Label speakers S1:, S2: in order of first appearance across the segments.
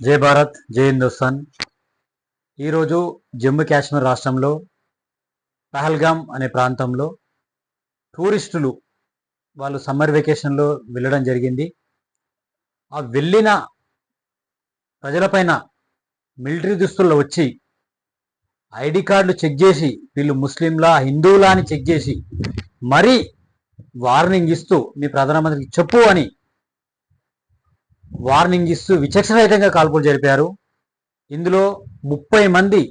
S1: జై భారత్ జై హిందుస్థాన్ ఈరోజు జమ్మూ కాశ్మీర్ రాష్ట్రంలో పహల్గామ్ అనే ప్రాంతంలో టూరిస్టులు వాళ్ళు సమ్మర్ వెకేషన్లో వెళ్ళడం జరిగింది. ఆ వెళ్ళిన ప్రజలపైన మిలిటరీ దుస్తుల్లో వచ్చి ఐడి కార్డులు చెక్ చేసి వీళ్ళు ముస్లింలా హిందువులా అని చెక్ చేసి మరీ వార్నింగ్ ఇస్తూ మీ ప్రధానమంత్రికి చెప్పు అని వార్నింగ్ ఇస్తూ విచక్షణరహితంగా కాల్పులు జరిపారు. ఇందులో ముప్పై మంది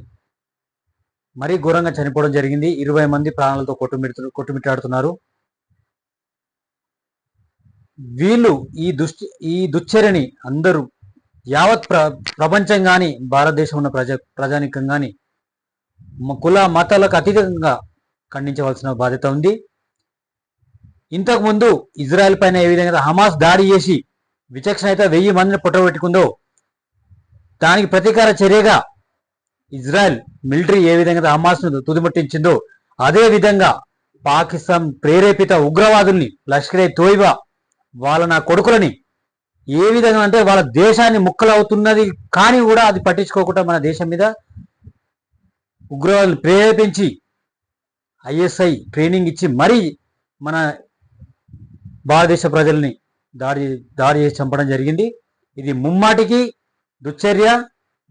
S1: మరీ ఘోరంగా చనిపోవడం జరిగింది. ఇరవై మంది ప్రాణాలతో కొట్టుమిట్టు కొట్టుమిట్టాడుతున్నారు. వీళ్ళు ఈ దుష్టి ఈ దుశ్చర్యని అందరూ యావత్ ప్ర ప్రపంచం కానీ భారతదేశం ఉన్న ప్రజ ప్రజానికం కానీ కుల మతాలకు అతీతంగా ఖండించవలసిన బాధ్యత ఉంది. ఇంతకుముందు ఇజ్రాయెల్ పైన ఏ విధంగా హమాస్ దాడి చేసి విచక్షణ అయితే వెయ్యి మందిని పుట్టబెట్టుకుందో దానికి ప్రతీకార చర్యగా ఇజ్రాయెల్ మిలిటరీ ఏ విధంగా హమాస్ను తుదిముట్టించిందో అదే విధంగా పాకిస్తాన్ ప్రేరేపిత ఉగ్రవాదుల్ని లష్కరే తోయిబా వాళ్ళ నా కొడుకులని ఏ విధంగా అంటే వాళ్ళ దేశాన్ని ముక్కలవుతున్నది కానీ కూడా అది పట్టించుకోకుండా మన దేశం మీద ఉగ్రవాదులు ప్రేరేపించి ఐఎస్ఐ ట్రైనింగ్ ఇచ్చి మరీ మన భారతదేశ ప్రజల్ని దాడి దాడి చేసి చంపడం జరిగింది. ఇది ముమ్మాటికి దుశ్చర్య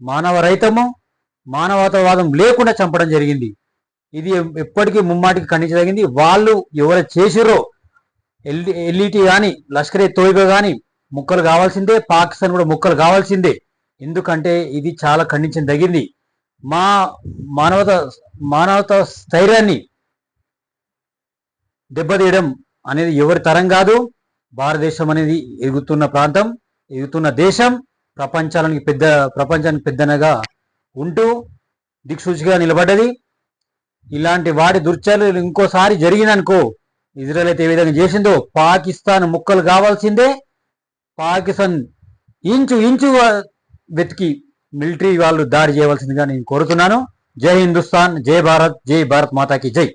S1: మానవ రహితము మానవతావాదం లేకుండా చంపడం జరిగింది. ఇది ఎప్పటికీ ముమ్మాటికి ఖండించదగింది వాళ్ళు ఎవరు చేసిరో ఎల్ఈ ఎల్ఈటి కానీ లష్కరే తోయిబా కానీ ముక్కలు కావాల్సిందే పాకిస్తాన్ కూడా ముక్కలు కావాల్సిందే. ఎందుకంటే ఇది చాలా ఖండించదగింది మా మానవత మానవత స్థైర్యాన్ని దెబ్బతీయడం అనేది ఎవరి తరం కాదు. భారతదేశం అనేది ఎగుతున్న ప్రాంతం ఎగుతున్న దేశం ప్రపంచానికి పెద్ద ప్రపంచానికి పెద్దనగా ఉంటూ దిక్సూచిగా నిలబడ్డది. ఇలాంటి వాటి దుర్చర్యలు ఇంకోసారి జరిగిందనుకో ఇజ్రాయెల్ అయితే ఏ విధంగా చేసిందో పాకిస్తాన్ ముక్కలు కావాల్సిందే. పాకిస్తాన్ ఇంచు ఇంచు వెతికి మిలిటరీ వాళ్ళు దాడి చేయవలసిందిగా నేను కోరుతున్నాను. జై హిందుస్థాన్ జై భారత్ జై భారత్ మాతాకి జై.